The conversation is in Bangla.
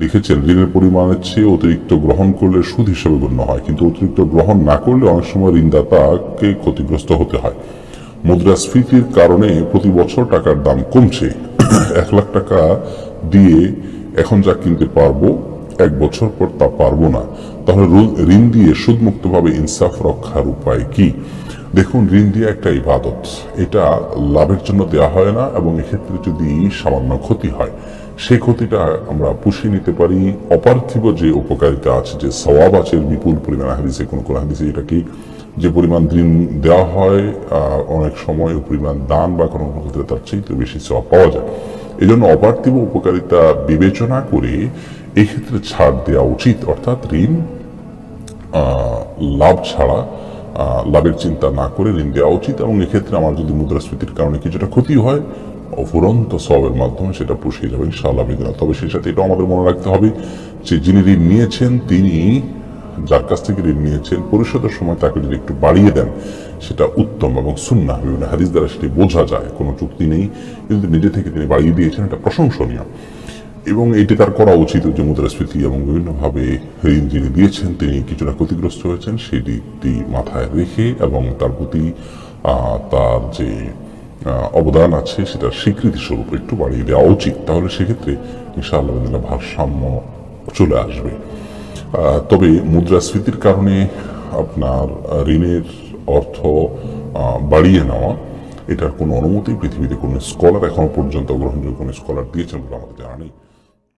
লিখেছেন, ঋণের পরিমাণের চেয়ে অতিরিক্ত গ্রহণ করলে সুদ হিসেবে গণ্য হয়, কিন্তু অতিরিক্ত গ্রহণ না করলে অনেক সময় ঋণদাতাকে ক্ষতিগ্রস্ত হতে হয়। মুদ্রাস্ফীতির কারণে প্রতি বছর টাকার দাম কমছে। এক লাখ টাকা দিয়ে এখন যা কিনতে পারব, এক বছর পর তা পারব না। তাহলে ঋণ দিয়ে সুদমুক্তভাবে ইনসাফ রক্ষার উপায় কি? দেখুন, ঋণ দেওয়া একটা ইবাদত। এটা লাভের জন্য দেওয়া হয় না এবং এক্ষেত্রে যদি সামান্য ক্ষতি হয়, সেই ক্ষতিটা আমরা পুষিয়ে নিতে পারি। অপার্থিব যে উপকারিতা আছে, যে সওয়াব আছে, বিপুল পরিমাণ হাদিসে, কোন কোন হাদিসে এটা কি যে পরিমাণ ঋণ দেওয়া হয় অনেক সময় ওই পরিমাণ দান বা কোনো কোনো ক্ষেত্রে তার চাইতে বেশি সওয়াব পাওয়া যায়। এই জন্য অপার্থিব উপকারিতা বিবেচনা করে এক্ষেত্রে ছাড় দেওয়া উচিত। অর্থাৎ ঋণ লাভ ছাড়া লাভের চিন্তা না করে ঋণ দেওয়া উচিত এবং এক্ষেত্রে আমার যদি মুদ্রাস্ফীতির কারণে কিছুটা ক্ষতি হয়, অফুরন্ত সবের মাধ্যমে সেটা পুষিয়ে যাবে ইনশাআল্লাহ বিদিনা তবে সেই সাথে এটাও আমাদের মনে রাখতে হবে যে যিনি ঋণ নিয়েছেন, তিনি যার কাছ থেকে ঋণ নিয়েছেন, পরিশোধের সময় তাকে যদি একটু বাড়িয়ে দেন, সেটা উত্তম এবং সুন্না বিভিন্ন হাদিস দ্বারা সেটি বোঝা যায়, কোনো চুক্তি নেই। কিন্তু নিজে থেকে তিনি বাড়িয়ে দিয়েছেন, এটা প্রশংসনীয়। এবং এটি তার করা উচিত যে মুদ্রাস্ফীতি এবং বিভিন্নভাবে ঋণ যিনি দিয়েছেন, তিনি কিছুটা ক্ষতিগ্রস্ত হয়েছেন দিকটি মাথায় রেখে এবং তার প্রতি তার যে অবদান আছে, সেটার স্বীকৃতি স্বরূপ একটু বাড়িয়ে দেওয়া উচিত। তাহলে সেক্ষেত্রে ইনশাআল্লাহ ভারসাম্য চলে আসবে। তবে মুদ্রাস্ফীতির কারণে আপনার ঋণের অর্থ বাড়িয়ে নেওয়া, এটার কোনো অনুমতি, পৃথিবীতে কোনো স্কলার এখনও পর্যন্ত গ্রহণযোগ্য কোনো স্কলার দিয়েছেন বলে আমাদের জানা নেই।